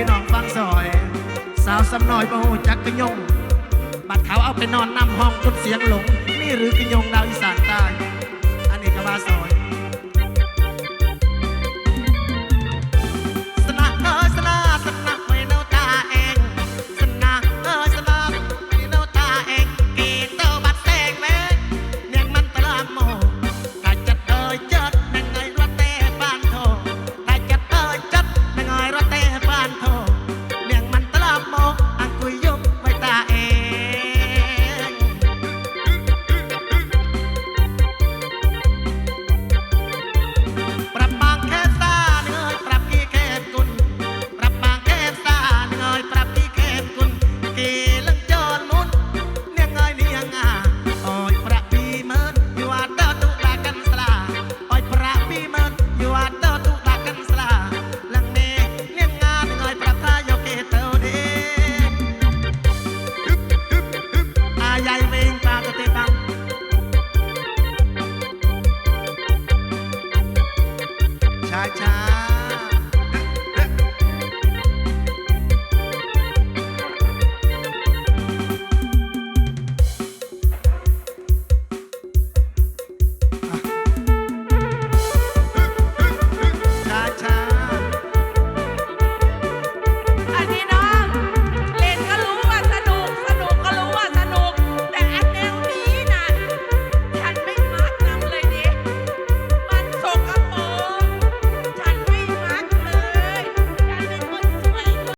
พี่น้องฟังซอย สาวสำน้อยบ่หูจักกะยงบัดเขาเอาไปนอนนำห้องจนเสียงหลง นี่หรือกะยงดาวอีสานใต้ time.